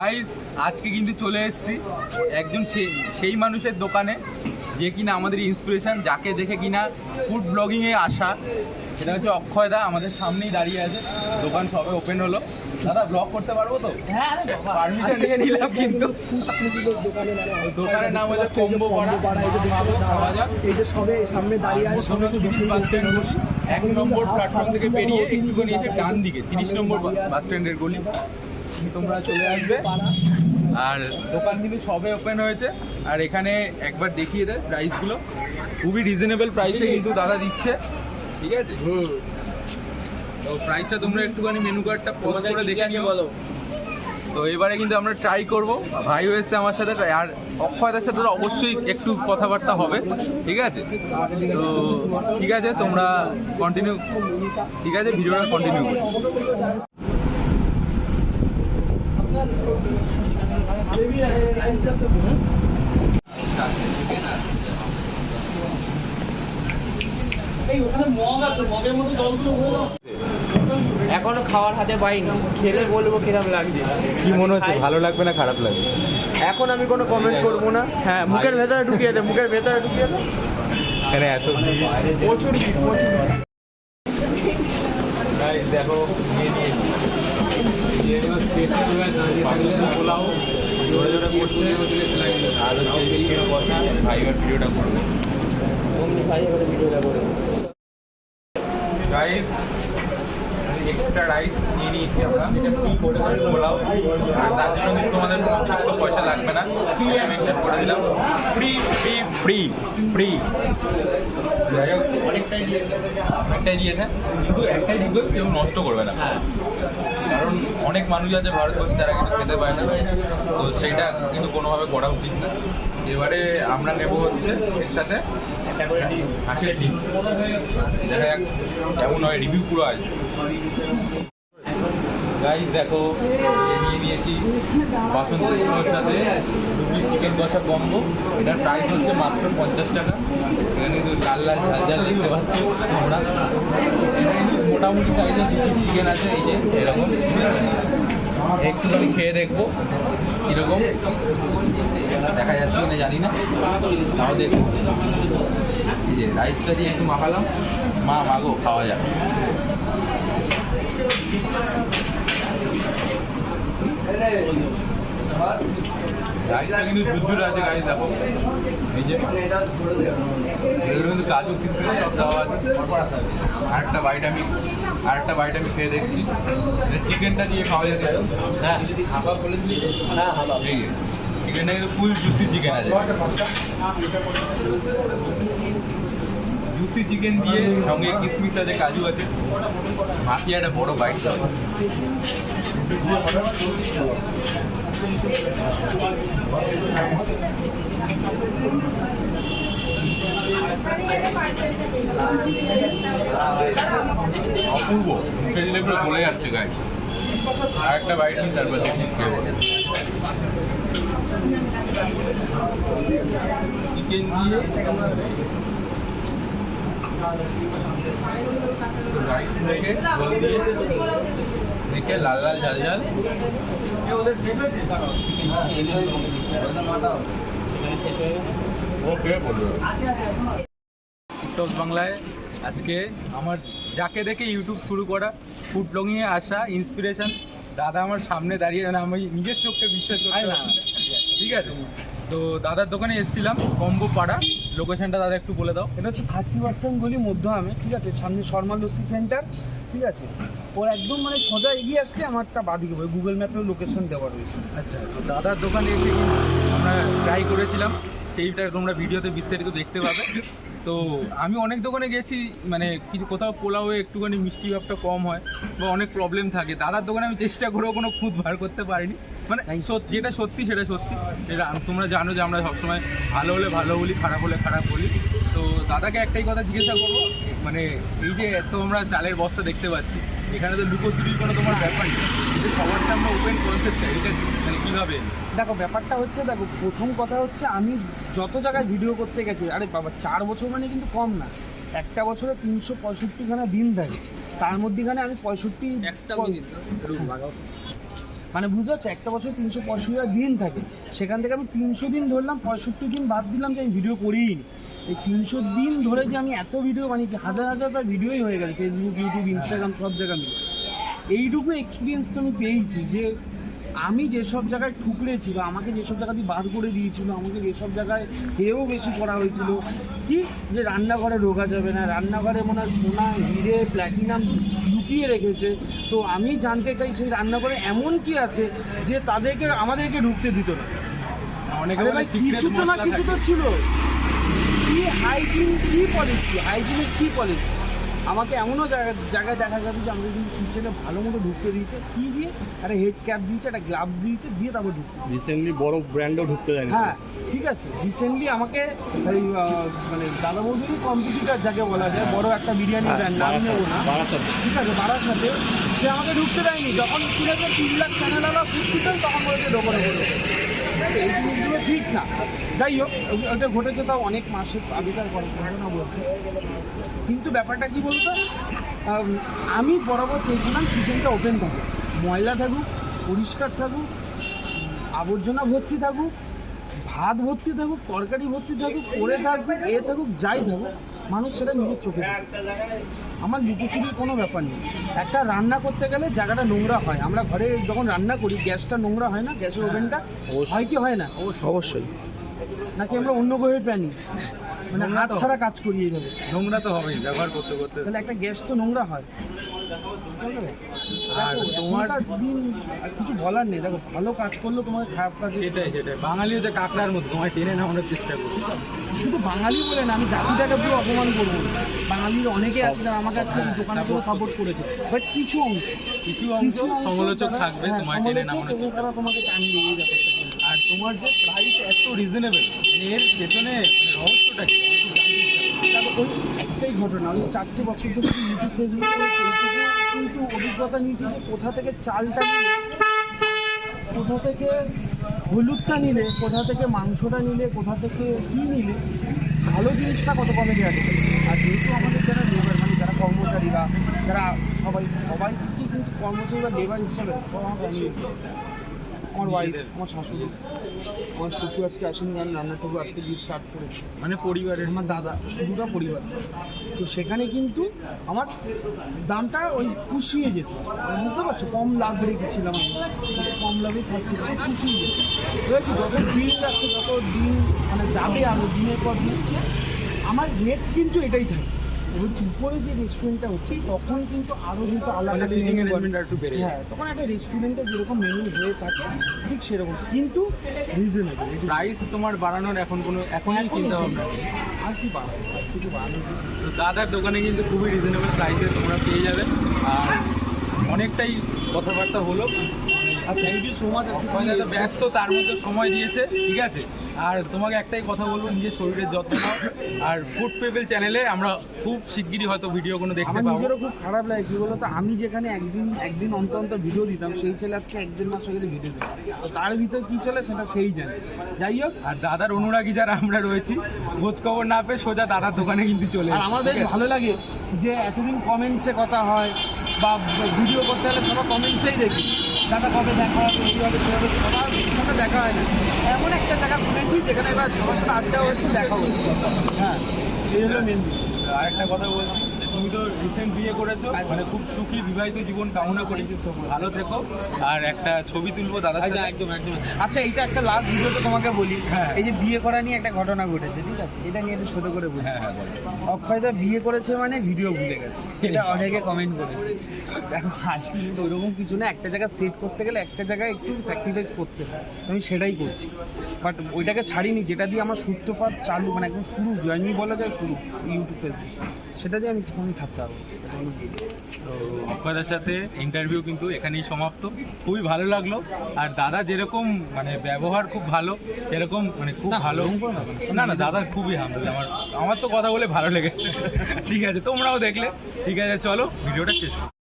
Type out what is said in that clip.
Guys আজকে কিন্তু চলে এসেছি একজন সেই সেই মানুষের দোকানে যে কিনা আমাদের ইন্সপিরেশন যাকে দেখে কিনা ফুড ব্লগিং এ আসা। সেটা হচ্ছে অক্ষয় দা আমাদের সামনেই দাঁড়িয়ে আছে। দোকান সবে ওপেন হলো। দাদা ব্লগ করতে পারব তো? পারমিশন নিয়ে নিলাম কিন্তু। দোকানের নাম হচ্ছে কম্বো পাড়া খাওয়া যাক। এই যে সবে সামনে দাঁড়িয়ে আছে সবে এক নম্বর প্ল্যাটফর্ম থেকে পেরিয়ে একটুখানি এসে ডান দিকে তিরিশ নম্বর বাস স্ট্যান্ডের গলি। তোমরা চলে আসবে। আর দোকান কিন্তু সবে ওপেন হয়েছে। আর এখানে একবার দেখিয়ে দেয় প্রাইসগুলো খুবই রিজনেবল প্রাইসে কিন্তু দাদা দিচ্ছে। ঠিক আছে? তো প্রাইসটা তোমরা একটুখানি মেনু কার্ডটা পজ করে দেখে নিও। বলো? তো এবারে কিন্তু আমরা ট্রাই করব। ভাইও এসছে আমার সাথে আর অক্ষয়তার সাথে তো অবশ্যই একটু কথাবার্তা হবে। ঠিক আছে? তো ঠিক আছে তোমরা কন্টিনিউ ঠিক আছে ভিডিওটা কন্টিনিউ করো এখনও খাওয়ার হাতে পাইনি। খেলে বলব কিরম লাগছে। কি মনে হচ্ছে ভালো লাগবে না খারাপ লাগবে? এখন আমি কোনো কমেন্ট করব না। হ্যাঁ মুখের ভেতরে ঢুকিয়ে দে মুখের ভেতরে ঢুকিয়ে দে। এখানে এত প্রচুর প্রচুর। দেখো নিয়ে নিয়েছি। পোলাও জোরে করছে হচ্ছে চিকেন কষা ভাই এবার ভিডিওটা করবে ভিডিওটা করে রাইস এক্সট্রা রাইস নিয়েছি আমরা। এটা ফ্রি করে পোলাও আর তার জন্য কিন্তু তোমাদের কোনো অতিরিক্ত পয়সা লাগবে না। ফ্রি আমি করে দিলাম। ফ্রি ফ্রি ফ্রি ফ্রি যাই হোক অনেকটাই দিয়েছে। একটাই দিয়েছে। কিন্তু একটাই রিকোয়েস্ট কেউ নষ্ট করবে না। কারণ অনেক মানুষ আছে ভারতবর্ষে তারা কিন্তু খেতে পায় না। তো সেইটা কিন্তু কোনোভাবে করা উচিত না। এবারে আমরা নেব হচ্ছে এর সাথে একটা করে ডিম। হাঁসের ডিম। দেখা যাক কেমন হয় রিভিউ পুরো আছে গাইস দেখো নিয়ে নিয়েছি বাসন্তী সাথে দু পিস চিকেন কষা কম্বো এটার প্রাইস হচ্ছে মাত্র পঞ্চাশ টাকা। এখানে কিন্তু লাল লাল ঝাল ঝাল দেখতে পাচ্ছি আমরা মোটামুটি সাইজের দু পিস চিকেন আছে, এই যে এরকম। একটুখানি খেয়ে দেখব কীরকম। দেখা যাচ্ছে কিনা জানি না। তাও দেখব। এই যে রাইসটা দিয়ে একটু মাখালাম। মা, মাগো, খাওয়া যাক। কিন্তু দুধুর আছে গাড়ি দেখো এই যে সব দেওয়া আছে আরেকটা বাইট আমি আরেকটা বাইট আমি খেয়ে দেখছি চিকেনটা দিয়ে খাওয়া হাফা হ্যাঁ এই চিকেনটা কিন্তু ফুল জুসি চিকেন আছে জুসি চিকেন দিয়ে সঙ্গে কিশমিশ আছে, কাজু আছে। মাখি একটা বড় বাইট অপূর্ব। মুখে দিলে পুরো গলে যাচ্ছে গায়ে আর একটা বাইট নিই তারপর দেখি চিকেন দিয়ে রাইস রেখে জল দিয়ে রেখে লাল লাল ঝাল ঝাল ওকে বলবে টিকটক বাংলায় আজকে আমার যাকে দেখে ইউটিউব শুরু করা ফুড ব্লগিংয়ে আসা ইন্সপিরেশন দাদা আমার সামনে দাঁড়িয়ে মানে আমি নিজের চোখকে বিশ্বাস পারছি না। ঠিক আছে? তো দাদার দোকানে এসেছিলাম কম্বো পাড়া। লোকেশনটা দাদা একটু বলে দাও। এটা হচ্ছে থার্টি পার্সেন্ট গলি আমি ঠিক আছে? সামনে শর্মা লস্যি সেন্টার ঠিক আছে? ওর একদম মানে সোজা এগিয়ে আসলে আমারটা বাদিকে হবে গুগল ম্যাপেও লোকেশন দেওয়া রয়েছে। আচ্ছা তো দাদার দোকানে এসে আমরা ট্রাই করেছিলাম। সেইটা তোমরা ভিডিওতে বিস্তারিত দেখতে পাবে। তো আমি অনেক দোকানে গেছি মানে কিছু কোথাও পোলাও একটুখানি মিষ্টি ভাবটা কম হয় বা অনেক প্রবলেম থাকে। দাদার দোকানে আমি চেষ্টা করেও কোনো খুঁত বার করতে পারিনি। মানে যেটা সত্যি সেটা সত্যি। সেটা তোমরা জানো যে আমরা সবসময় ভালো হলে ভালো বলি খারাপ হলে খারাপ বলি। তো দাদাকে একটাই কথা জিজ্ঞাসা করব মানে এই যে এত আমরা চালের বস্তা দেখতে পাচ্ছি এখানে তো লুকোচুরির কোনো তোমার ব্যাপার নেই। কিন্তু সবার সামনে ওপেন কনসেপ্টটা এটা মানে কীভাবে? দেখো ব্যাপারটা হচ্ছে দেখো প্রথম কথা হচ্ছে আমি যত জায়গায় ভিডিও করতে গেছি আরে বাবা চার বছর মানে কিন্তু কম না। একটা বছরে তিনশো পঁয়ষট্টিখানা দিন থাকে। তার মধ্যেখানে আমি পঁয়ষট্টি একটা মানে বুঝতে পারছ একটা বছর তিনশো পঁয়ষট্টিটা দিন থাকে। সেখান থেকে আমি তিনশো দিন ধরলাম পঁয়ষট্টি দিন বাদ দিলাম যে আমি ভিডিও করিই নি এই তিনশো দিন ধরে যে আমি এত ভিডিও বানিয়েছি হাজার হাজার প্রায় ভিডিওই হয়ে গেছে ফেসবুক ইউটিউব ইনস্টাগ্রাম সব জায়গায় মিলে। এইটুকু এক্সপিরিয়েন্স তো আমি পেয়েছি যে আমি যেসব জায়গায় ঠুকরেছি বা আমাকে যেসব জায়গা দিয়ে বার করে দিয়েছিল আমাকে যেসব জায়গায় হেও বেশি করা হয়েছিল কি? যে রান্নাঘরে ঢোকা যাবে না রান্নাঘরে মনে হয় সোনা হিরে প্ল্যাটিনাম লুকিয়ে রেখেছে। তো আমি জানতে চাই সেই রান্নাঘরে এমন কি আছে যে তাদেরকে আমাদেরকে ঢুকতে দিত না। কিছু তো না কিছু তো ছিল। কি হাইজিন কি পলিসি হাইজিনের কি পলিসি আমাকে এমনও জায়গা জায়গায় দেখা গেছে যে আমাকে কিন্তু কিচেনে ভালো মতো ঢুকতে দিয়েছে। কি দিয়ে? একটা হেড ক্যাপ দিয়েছে একটা গ্লাভস দিয়েছে দিয়ে তারপর ঢুকতে রিসেন্টলি বড় ব্র্যান্ডও ঢুকতে দেয়নি। হ্যাঁ ঠিক আছে। রিসেন্টলি আমাকে আহ, মানে দাদা বৌদির কম্পিটিটার যাকে বলা যায় বড় একটা বিরিয়ানি ব্র্যান্ড নাম নেব না। ঠিক আছে বাড়ার সাথে সে আমাকে ঢুকতে দেয়নি। যখন শুনেছে তিন লাখ চ্যানেল আলা ফিফটিটাই তখন বলেছে ঢোকো ঢোকো। এই জিনিসগুলো ঠিক না। যাই হোক, ওটা ঘটেছে তাও অনেক মাসে আগেকার ঘটনা বলছে। কিন্তু ব্যাপারটা কি বলতো? আমি বরাবর চেয়েছিলাম কিচেনটা ওপেন থাকুক। ময়লা থাকুক, পরিষ্কার থাকুক, আবর্জনা ভর্তি থাকুক ভাত ভর্তি থাকুক তরকারি ভর্তি থাকুক পড়ে থাকুক এ থাকুক যাই থাকুক মানুষ সেটা নিজের চোখে। আমার লুকোচুরির কোনো ব্যাপার নেই। একটা রান্না করতে গেলে জায়গাটা নোংরা হয়। আমরা ঘরে যখন রান্না করি গ্যাসটা নোংরা হয় না গ্যাসের ওভেনটা? অবশ্যই। হয় কি হয় না? অবশ্যই। নাকি আমরা অন্য গ্রহের প্রাণী? মানে হাত তো ছাড়া কাজ করিয়ে যাবে নোংরা তো হবেই ব্যবহার করতে করতে। তাহলে একটা গ্যাস তো নোংরা হয়। আর তোমার- দিন আর কিছু বলার নেই। দেখো ভালো কাজ করলেও তোমাকে খারাপ কাজ সেটাই সেটাই। বাঙালি হচ্ছে কাঁকড়ার মতো তোমায় টেনে নামানোর চেষ্টা করছি। শুধু বাঙালি বলে না আমি জাতিটাকে পুরো অপমান করব। না। বাঙালির অনেকে আছে যারা আমাকে আজকে দোকানে পুরো সাপোর্ট করেছে। বাট কিছু অংশ কিছু অংশ সমালোচক থাকবে হ্যাঁ, তোমায় টেনে নামানোর তোমাকে টানবে এই ব্যাপারটা আর তোমার যে প্রাইস এত রিজনেবল মানে এর পেছনে মানে রহস্যটা কি? ওই একটাই ঘটনা, ওই চারটে বছর ধরে ইউটিউব ফেসবুক কিন্তু অভিজ্ঞতা নিয়েছি যে কোথা থেকে চালটা কোথা থেকে হলুদটা নিলে, কোথা থেকে মাংসটা নিলে, কোথা থেকে কী নিলে, ভালো জিনিসটা কত কমে দেওয়া আর যেহেতু আমাদের যারা লেবার মানে যারা কর্মচারীরা, যারা সবাই, সবাইকে কিন্তু কর্মচারী বা লেবার হিসাবে আমার। আমার ওয়াইফ আমার শাশুড়ি। আমার শ্বশুর আজকে আসেনি আমি রান্নাটুকু আজকে দিয়ে স্টার্ট করেছি। মানে পরিবারের? আমার দাদা শুধুটা পরিবার। তো সেখানে কিন্তু আমার দামটা ওই পুষিয়ে যেত। মানে বুঝতে পারছ? কম লাভ রেখেছিলাম আমি। কম লাভে ছাড়ছিলাম পুষিয়ে যেত। এবার কি যত দিন যাচ্ছে তত দিন মানে যাবে আরও দিনের পর দিন। আমার রেট কিন্তু এটাই থাকে। ওই উপরে যে রেস্টুরেন্টটা হচ্ছে তখন কিন্তু আরও যেহেতু আলাদা মানে হ্যাঁ তখন একটা রেস্টুরেন্টে যেরকম মেনু হয়ে থাকে ঠিক সেরকম। কিন্তু রিজনেবল প্রাইস তোমার বাড়ানোর এখন কোনো এখনই চিন্তা ভাবনা। আর কি বাড়াবো? কিছু বাড়ানো তো দাদার দোকানে কিন্তু খুবই রিজনেবল প্রাইসে তোমরা পেয়ে যাবে। আর অনেকটাই কথাবার্তা হলো। আর থ্যাংক ইউ সো মাচ। ব্যস্ত তার মধ্যে সময় দিয়েছে ঠিক আছে? আর তোমাকে একটাই কথা বলব নিজের শরীরের যত্ন নাও। আর ফুড পেপেল চ্যানেলে আমরা খুব শিগগিরই হয়তো ভিডিও কোনো দেখতে আমার পাবো। নিজেরও খুব খারাপ লাগে কি বলতো? আমি যেখানে একদিন একদিন অন্তর অন্তর ভিডিও দিতাম সেই ছেলে আজকে একদিন মাস হয়ে ভিডিও দিতাম তার ভিতর কি চলে সেটা সেই জানে। যাই হোক। আর দাদার অনুরাগী যারা আমরা রয়েছি খোঁজ খবর না পেয়ে সোজা দাদার দোকানে কিন্তু চলে আর আমার বেশ ভালো লাগে যে এতদিন কমেন্টসে কথা হয় বা ভিডিও করতে হলে সবার কমেন্টসেই দেখি। দাদা কবে দেখা হবে কীভাবে কীভাবে সবার সাথে দেখা হয় না। এমন একটা জায়গা খুলেছি যেখানে এবার সবার সাথে আড্ডা হচ্ছে দেখা হচ্ছে হ্যাঁ সেই হলো মেন আরেকটা কথা বলছি তুমি তো রিসেন্ট বিয়ে করেছ মানে খুব সুখী বিবাহিত জীবন কামনা করি ভালো থেকো। আর একটা ছবি তুলবো দাদার একদম একদম একদম। আচ্ছা এইটা একটা লাস্ট ভিডিওতে তোমাকে বলি। হ্যাঁ। এই যে বিয়ে করা নিয়ে একটা ঘটনা ঘটেছে ঠিক আছে? এটা নিয়ে একটু ছোট করে বলি। হ্যাঁ হ্যাঁ। অক্ষয়দা বিয়ে করেছে মানে ভিডিও ভুলে গেছে। এটা অনেকে কমেন্ট করেছে। দেখো আসলে ওইরকম কিছু না একটা জায়গা সেট করতে গেলে একটা জায়গায় একটু স্যাক্রিফাইস করতে হয়। আমি সেটাই করছি। বাট ওইটাকে ছাড়িনি যেটা দিয়ে আমার সূত্রপাত চালু মানে একদম শুরু জার্নি বলা যায় শুরু ইউটিউব ফেসবুক। সেটা দিয়ে আমি কোনো ছাত্র। তো অক্ষয়দার সাথে ইন্টারভিউ কিন্তু এখানেই সমাপ্ত খুবই ভালো লাগল আর দাদা যেরকম মানে ব্যবহার খুব ভালো এরকম মানে খুব ভালো না। না দাদা খুবই হামদুল আমার আমার তো কথা বলে ভালো লেগেছে ঠিক আছে তোমরাও দেখলে ঠিক আছে চলো ভিডিওটা শেষ করি।